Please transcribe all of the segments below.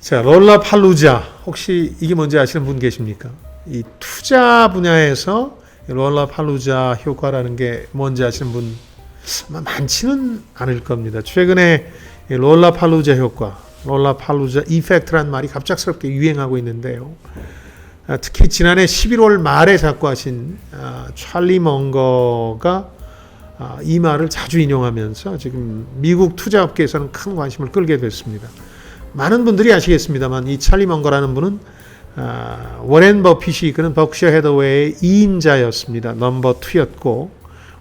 자, 롤라 팔루자. 혹시 이게 뭔지 아시는 분 계십니까? 이 투자 분야에서 롤라 팔루자 효과라는 게 뭔지 아시는 분 아마 많지는 않을 겁니다. 최근에 이 롤라 팔루자 효과, 롤라 팔루자 이펙트란 말이 갑작스럽게 유행하고 있는데요. 아, 특히 지난해 11월 말에 작고하신 아, 찰리 멍거가 아, 이 말을 자주 인용하면서 지금 미국 투자업계에서는 큰 관심을 끌게 됐습니다. 많은 분들이 아시겠습니다만 이 찰리 멍거라는 분은 아, 워렌 버핏이 이끄는 버크셔 헤더웨이의 2인자였습니다. 넘버 2였고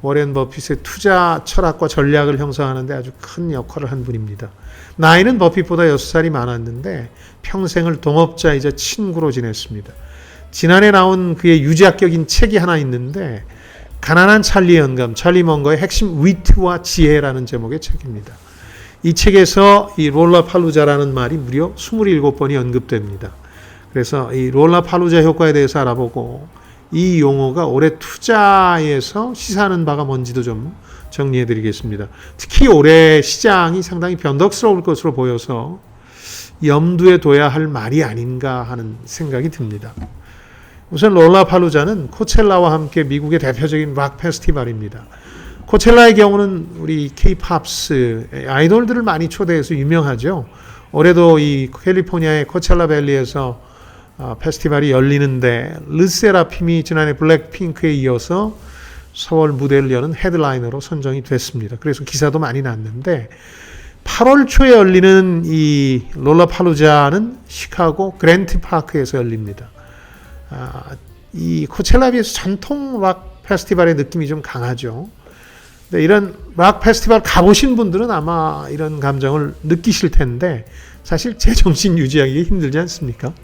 워렌 버핏의 투자 철학과 전략을 형성하는데 아주 큰 역할을 한 분입니다. 나이는 버핏보다 6살이 많았는데 평생을 동업자이자 친구로 지냈습니다. 지난해 나온 그의 유지학격인 책이 하나 있는데 가난한 찰리 영감, 찰리 멍거의 핵심 위트와 지혜라는 제목의 책입니다. 이 책에서 이 롤라팔루자라는 말이 무려 27번이 언급됩니다. 그래서 이 롤라팔루자 효과에 대해서 알아보고 이 용어가 올해 투자에서 시사하는 바가 뭔지도 좀 정리해 드리겠습니다. 특히 올해 시장이 상당히 변덕스러울 것으로 보여서 염두에 둬야 할 말이 아닌가 하는 생각이 듭니다. 우선 롤라팔루자는 코첼라와 함께 미국의 대표적인 락 페스티벌입니다. 코첼라의 경우는 우리 케이팝스 아이돌들을 많이 초대해서 유명하죠. 올해도 이 캘리포니아의 코첼라 밸리에서 어, 페스티벌이 열리는데 르세라핌이 지난해 블랙핑크에 이어서 서울 무대를 여는 헤드라이너로 선정이 됐습니다. 그래서 기사도 많이 났는데 8월 초에 열리는 이 롤라팔루자는 시카고 그랜트 파크에서 열립니다. 아, 이 코첼라에 비해서 전통 락 페스티벌의 느낌이 좀 강하죠. 근데 이런 락 페스티벌 가보신 분들은 아마 이런 감정을 느끼실 텐데 사실 제 정신 유지하기 힘들지 않습니까?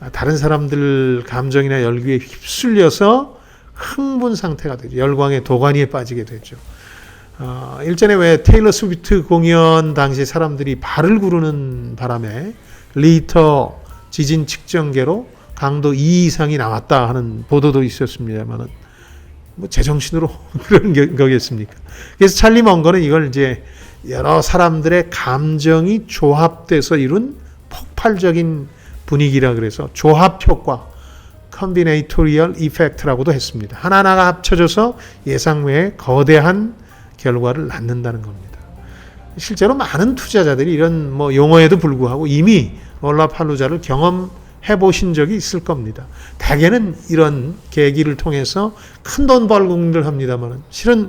아, 다른 사람들 감정이나 열기에 휩쓸려서 흥분 상태가 되죠. 열광의 도가니에 빠지게 되죠. 어, 일전에 왜 테일러 스위프트 공연 당시 사람들이 발을 구르는 바람에 리터 지진 측정계로 강도 2 이상이 나왔다 하는 보도도 있었습니다만은 뭐 제정신으로 그런 게- 거겠습니까? 그래서 찰리 멍거는 이걸 이제 여러 사람들의 감정이 조합돼서 이룬 폭발적인 분위기라 그래서 조합 효과 컨비네이토리얼 이펙트라고도 했습니다. 하나하나가 합쳐져서 예상 외에 거대한 결과를 낳는다는 겁니다. 실제로 많은 투자자들이 이런 뭐 용어에도 불구하고 이미 롤라팔루자를 경험 해 보신 적이 있을 겁니다. 대개는 이런 계기를 통해서 큰 돈 벌금을 합니다만 실은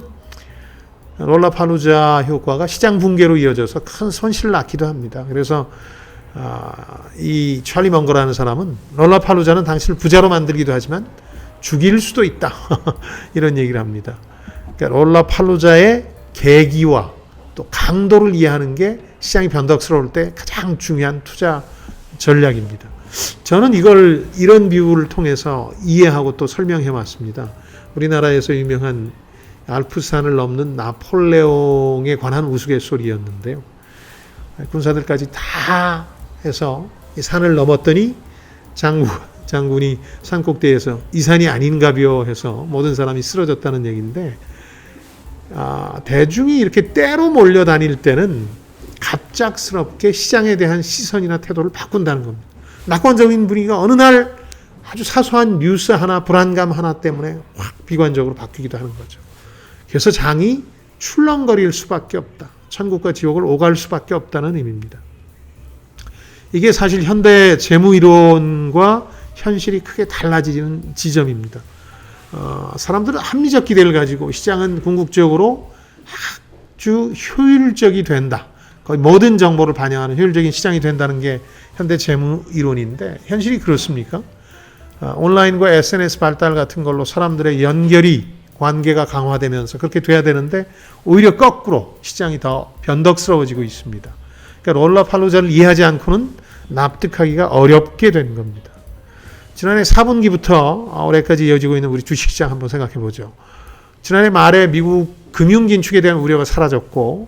롤라팔루자 효과가 시장 붕괴로 이어져서 큰 손실을 낳기도 합니다. 그래서 아, 이 찰리 멍거라는 사람은 롤라팔루자는 당신을 부자로 만들기도 하지만 죽일 수도 있다. 이런 얘기를 합니다. 그러니까 롤라팔루자의 계기와 또 강도를 이해하는 게 시장이 변덕스러울 때 가장 중요한 투자 전략입니다. 저는 이걸 이런 비유를 통해서 이해하고 또 설명해 왔습니다. 우리나라에서 유명한 알프스산을 넘는 나폴레옹에 관한 우스갯소리였는데요. 군사들까지 다 해서 이 산을 넘었더니 장군, 장군이 산 꼭대기에서 이 산이 아닌가벼 해서 모든 사람이 쓰러졌다는 얘기인데 아, 대중이 이렇게 때로 몰려다닐 때는 갑작스럽게 시장에 대한 시선이나 태도를 바꾼다는 겁니다. 낙관적인 분위기가 어느 날 아주 사소한 뉴스 하나, 불안감 하나 때문에 확 비관적으로 바뀌기도 하는 거죠. 그래서 장이 출렁거릴 수밖에 없다. 천국과 지옥을 오갈 수밖에 없다는 의미입니다. 이게 사실 현대 재무 이론과 현실이 크게 달라지는 지점입니다. 어, 사람들은 합리적 기대를 가지고 시장은 궁극적으로 아주 효율적이 된다. 거의 모든 정보를 반영하는 효율적인 시장이 된다는 게 현대 재무 이론인데 현실이 그렇습니까? 어, 온라인과 SNS 발달 같은 걸로 사람들의 연결이 관계가 강화되면서 그렇게 돼야 되는데 오히려 거꾸로 시장이 더 변덕스러워지고 있습니다. 그러니까 롤라팔루자를 이해하지 않고는 납득하기가 어렵게 된 겁니다. 지난해 4분기부터 올해까지 이어지고 있는 우리 주식시장 한번 생각해 보죠. 지난해 말에 미국 금융 긴축에 대한 우려가 사라졌고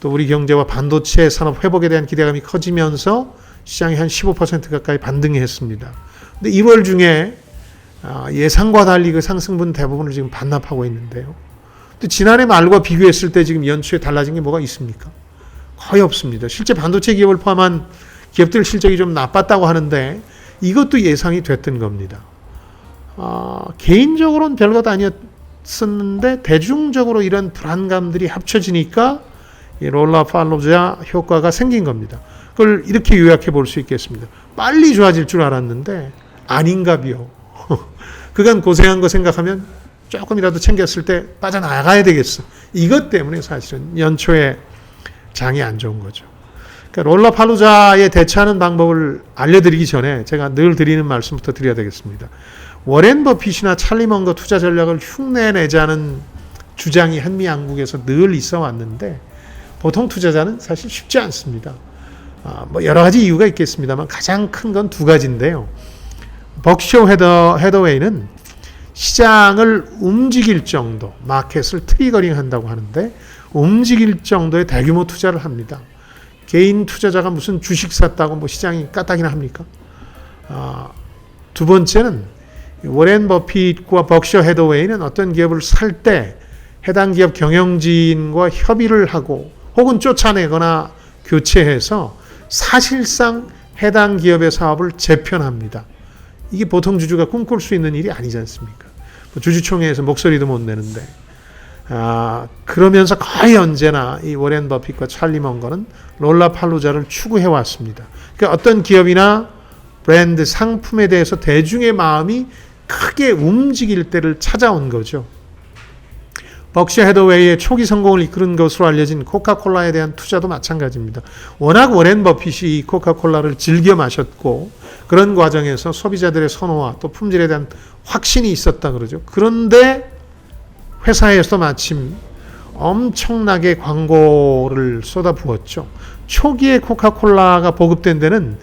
또 우리 경제와 반도체 산업 회복에 대한 기대감이 커지면서 시장이 한 15% 가까이 반등했습니다. 근데 1월 중에 아, 예상과 달리 그 상승분 대부분을 지금 반납하고 있는데요. 또 지난해 말과 비교했을 때 지금 연초에 달라진 게 뭐가 있습니까? 거의 없습니다. 실제 반도체 기업을 포함한 기업들 실적이 좀 나빴다고 하는데 이것도 예상이 됐던 겁니다. 어, 개인적으로는 별것 아니었었는데 대중적으로 이런 불안감들이 합쳐지니까 이 롤라 팔로자 효과가 생긴 겁니다. 그걸 이렇게 요약해 볼 수 있겠습니다. 빨리 좋아질 줄 알았는데 아닌가 비요. 그간 고생한 거 생각하면 조금이라도 챙겼을 때 빠져나가야 되겠어. 이것 때문에 사실은 연초에 장이 안 좋은 거죠. 그러니까 롤라팔루자에 대처하는 방법을 알려드리기 전에 제가 늘 드리는 말씀부터 드려야 되겠습니다. 워렌 버핏이나 찰리 먼거 투자 전략을 흉내내자는 주장이 한미 양국에서 늘 있어 왔는데 보통 투자자는 사실 쉽지 않습니다. 아, 뭐 여러 가지 이유가 있겠습니다만 가장 큰 건 두 가지인데요. 벅쇼 헤더, 헤더웨이는 시장을 움직일 정도, 마켓을 트리거링 한다고 하는데 움직일 정도의 대규모 투자를 합니다. 개인 투자자가 무슨 주식 샀다고 뭐 시장이 까딱이나 합니까? 아, 두 번째는 워렌 버핏과 벅셔 헤더웨이는 어떤 기업을 살 때 해당 기업 경영진과 협의를 하고 혹은 쫓아내거나 교체해서 사실상 해당 기업의 사업을 재편합니다. 이게 보통 주주가 꿈꿀 수 있는 일이 아니지 않습니까? 뭐 주주총회에서 목소리도 못 내는데 아, 그러면서 거의 언제나 이 워렌 버핏과 찰리 먼거는 롤라 팔루자를 추구해 왔습니다. 그러니까 어떤 기업이나 브랜드 상품에 대해서 대중의 마음이 크게 움직일 때를 찾아온 거죠. 벅셔 헤더웨이의 초기 성공을 이끄는 것으로 알려진 코카콜라에 대한 투자도 마찬가지입니다. 워낙 워렌 버핏이 이 코카콜라를 즐겨 마셨고 그런 과정에서 소비자들의 선호와 또 품질에 대한 확신이 있었다 그러죠. 그런데 회사에서 마침 엄청나게 광고를 쏟아부었죠. 초기에 코카콜라가 보급된 데는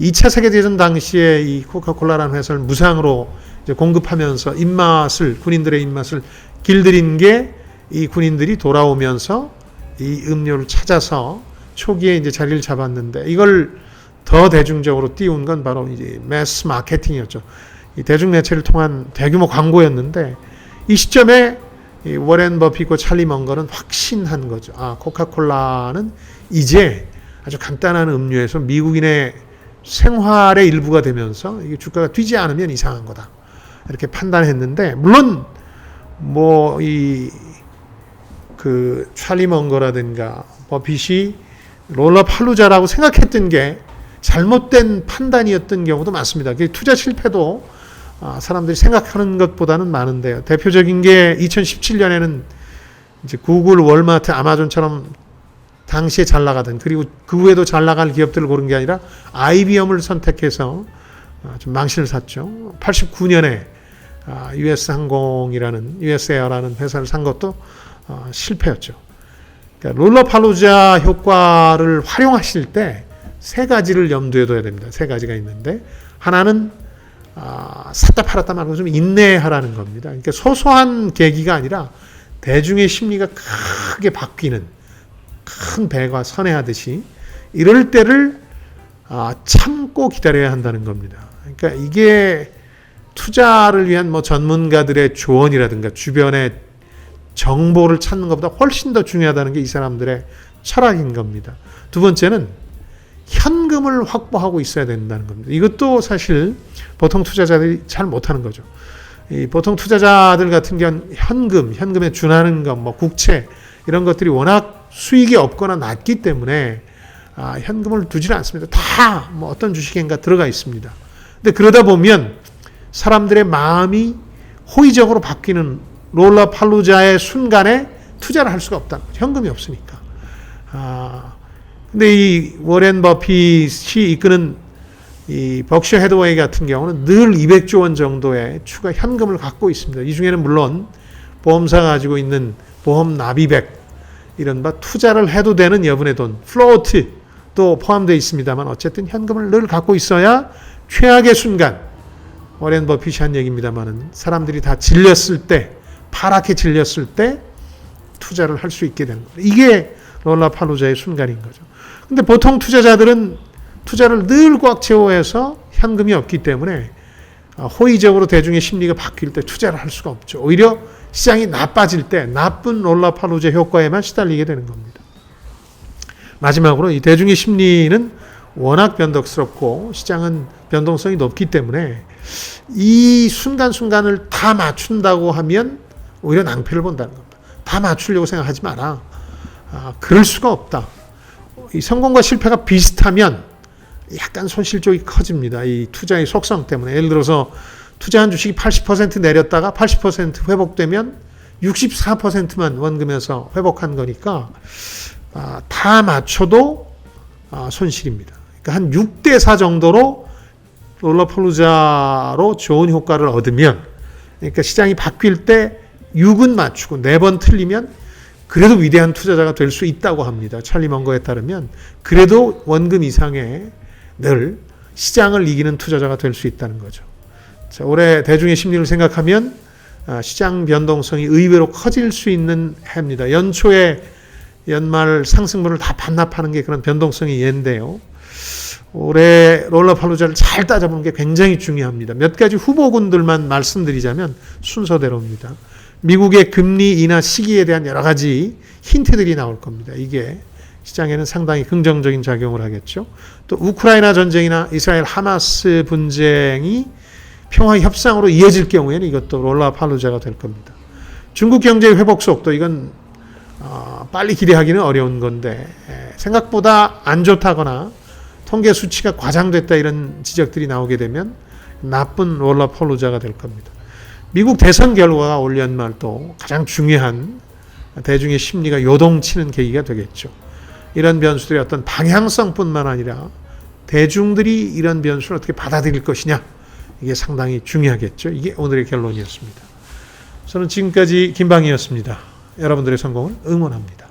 2차 세계대전 당시에 이 코카콜라라는 회사를 무상으로 공급하면서 입맛을 군인들의 입맛을 길들인 게 이 군인들이 돌아오면서 이 음료를 찾아서 초기에 이제 자리를 잡았는데 이걸 더 대중적으로 띄운 건 바로 이제 매스 마케팅이었죠. 이 대중 매체를 통한 대규모 광고였는데 이 시점에 이 워렌 버핏과 찰리 먼거는 확신한 거죠. 아, 코카콜라는 이제 아주 간단한 음료에서 미국인의 생활의 일부가 되면서 이게 주가가 뛰지 않으면 이상한 거다. 이렇게 판단했는데 물론 뭐 이 그 찰리 먼거라든가 버핏이 롤러 팔루자라고 생각했던 게 잘못된 판단이었던 경우도 많습니다. 투자 실패도 아, 사람들이 생각하는 것보다는 많은데요. 대표적인 게 2017년에는 이제 구글, 월마트, 아마존처럼 당시에 잘 나가던 그리고 그 후에도 잘 나갈 기업들을 고른 게 아니라 IBM을 선택해서 아, 좀 망신을 샀죠. 89년에 US 항공이라는 US 에어라는 회사를 산 것도 어, 실패였죠. 그러니까 롤러팔루자 효과를 활용하실 때 세 가지를 염두에 둬야 됩니다. 세 가지가 있는데 하나는 아, 샀다 팔았다 말고 좀 인내하라는 겁니다. 그러니까 소소한 계기가 아니라 대중의 심리가 크게 바뀌는 큰 배가 선회하듯이 이럴 때를 아, 참고 기다려야 한다는 겁니다. 그러니까 이게 투자를 위한 뭐 전문가들의 조언이라든가 주변의 정보를 찾는 것보다 훨씬 더 중요하다는 게 이 사람들의 철학인 겁니다. 두 번째는 현금을 확보하고 있어야 된다는 겁니다. 이것도 사실 보통 투자자들이 잘 못하는 거죠. 이 보통 투자자들 같은 경우는 현금, 현금에 준하는 것, 뭐 국채 이런 것들이 워낙 수익이 없거나 낮기 때문에 아, 현금을 두지는 않습니다. 다 뭐 어떤 주식인가 들어가 있습니다. 근데 그러다 보면 사람들의 마음이 호의적으로 바뀌는 롤러 팔루자의 순간에 투자를 할 수가 없다. 현금이 없으니까. 아, 근데 이 워렌 버핏이 이끄는 이 벅셔 헤드웨이 같은 경우는 늘 200조 원 정도의 추가 현금을 갖고 있습니다. 이 중에는 물론 보험사 가지고 있는 보험 납입액 이른바 투자를 해도 되는 여분의 돈, 플로트도 포함되어 있습니다만 어쨌든 현금을 늘 갖고 있어야 최악의 순간 워렌 버핏이 한 얘기입니다만은 사람들이 다 질렸을 때 파랗게 질렸을 때 투자를 할 수 있게 되는 거예요. 이게 롤라팔루자의 순간인 거죠. 근데 보통 투자자들은 투자를 늘 꽉 채워해서 현금이 없기 때문에 호의적으로 대중의 심리가 바뀔 때 투자를 할 수가 없죠. 오히려 시장이 나빠질 때 나쁜 롤라팔루자 효과에만 시달리게 되는 겁니다. 마지막으로 이 대중의 심리는 워낙 변덕스럽고 시장은 변동성이 높기 때문에 이 순간순간을 다 맞춘다고 하면 오히려 낭패를 본다는 겁니다. 다 맞추려고 생각하지 마라. 아, 그럴 수가 없다. 이 성공과 실패가 비슷하면 약간 손실 쪽이 커집니다. 이 투자의 속성 때문에. 예를 들어서 투자한 주식이 80% 내렸다가 80% 회복되면 64%만 원금에서 회복한 거니까 아, 다 맞춰도 아, 손실입니다. 그러니까 한 6대 4 정도로 롤러폴루자로 좋은 효과를 얻으면 그러니까 시장이 바뀔 때 6은 맞추고 4번 틀리면 그래도 위대한 투자자가 될 수 있다고 합니다. 찰리 먼거에 따르면 그래도 원금 이상의 늘 시장을 이기는 투자자가 될 수 있다는 거죠. 자, 올해 대중의 심리를 생각하면 아, 시장 변동성이 의외로 커질 수 있는 해입니다. 연초에 연말 상승분을 다 반납하는 게 그런 변동성이 예인데요. 올해 롤러팔루자를 잘 따져보는 게 굉장히 중요합니다. 몇 가지 후보군들만 말씀드리자면 순서대로입니다. 미국의 금리 인하 시기에 대한 여러 가지 힌트들이 나올 겁니다. 이게 시장에는 상당히 긍정적인 작용을 하겠죠. 또 우크라이나 전쟁이나 이스라엘 하마스 분쟁이 평화 협상으로 이어질 경우에는 이것도 롤라팔루자가 될 겁니다. 중국 경제의 회복 속도 이건 어, 빨리 기대하기는 어려운 건데 에, 생각보다 안 좋다거나 통계 수치가 과장됐다 이런 지적들이 나오게 되면 나쁜 롤라폴루자가 될 겁니다. 미국 대선 결과가 올 연말 또 가장 중요한 대중의 심리가 요동치는 계기가 되겠죠. 이런 변수들의 어떤 방향성뿐만 아니라 대중들이 이런 변수를 어떻게 받아들일 것이냐 이게 상당히 중요하겠죠. 이게 오늘의 결론이었습니다. 저는 지금까지 김방이었습니다. 여러분들의 성공을 응원합니다.